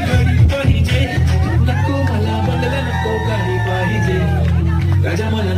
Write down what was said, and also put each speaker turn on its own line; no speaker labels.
गाड़ी घडी पाहिजे नको मला बंगला नको काही पाहिजे राजा मला